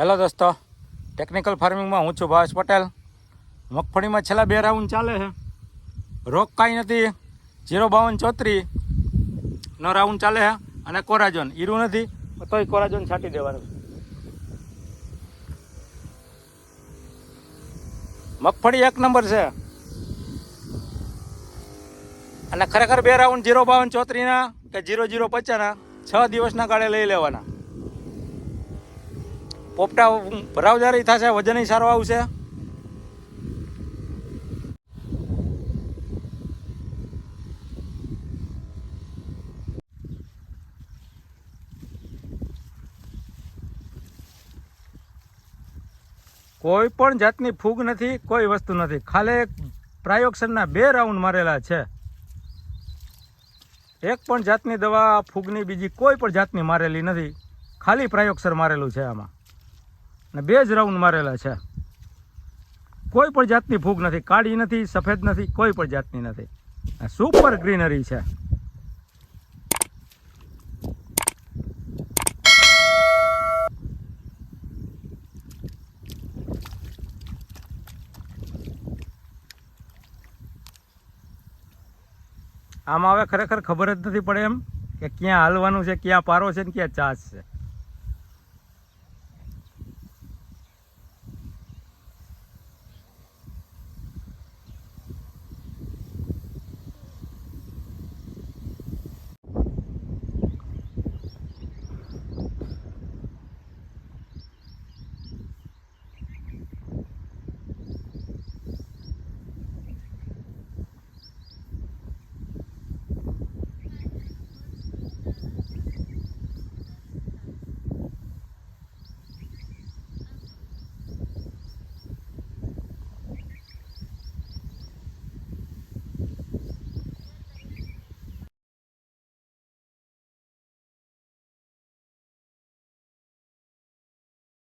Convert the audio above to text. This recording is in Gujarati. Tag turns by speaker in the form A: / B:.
A: હેલો દોસ્તો. ટેકનિકલ ફાર્મિંગમાં હું છું ભાવેશ પટેલ. મગફળીમાં છેલ્લા બે રાઉન્ડ ચાલે છે. રોગ કાંઈ નથી. જીરો બાવન ચોત્રી નો રાઉન્ડ ચાલે છે. અને કોરાજોન, ઈરું નથી. તોય કોરાજોન છાંટી દેવાનું. મગફળી એક નંબર છે. અને ખરેખર બે રાઉન્ડ જીરો બાવન ચોત્રીના કે જીરો જીરો પચાસના છ દિવસના ગાળે લઈ લેવાના. પોપટા ભરાવદારી થશે, વજન સારો આવશે. કોઈ પણ જાતની ફૂગ નથી, કોઈ વસ્તુ નથી. ખાલી પ્રાયોક્સનના બે રાઉન્ડ મારેલા છે. એક પણ જાતની દવા, ફૂગની બીજી કોઈ પણ જાતની મારેલી નથી. ખાલી પ્રાયોક્સર મારેલું છે આમાં. અને બે જ રાઉન્ડ મારેલા છે. કોઈ પણ જાતની ફૂગ નથી, કાળી નથી, સફેદ નથી, કોઈ પણ જાતની નથી. સુપર ગ્રીનરી છે. આમાં હવે ખરેખર ખબર જ નથી પડે એમ કે ક્યાં હાલવાનું છે, ક્યાં પારો છે ને ક્યાં ચાસ છે.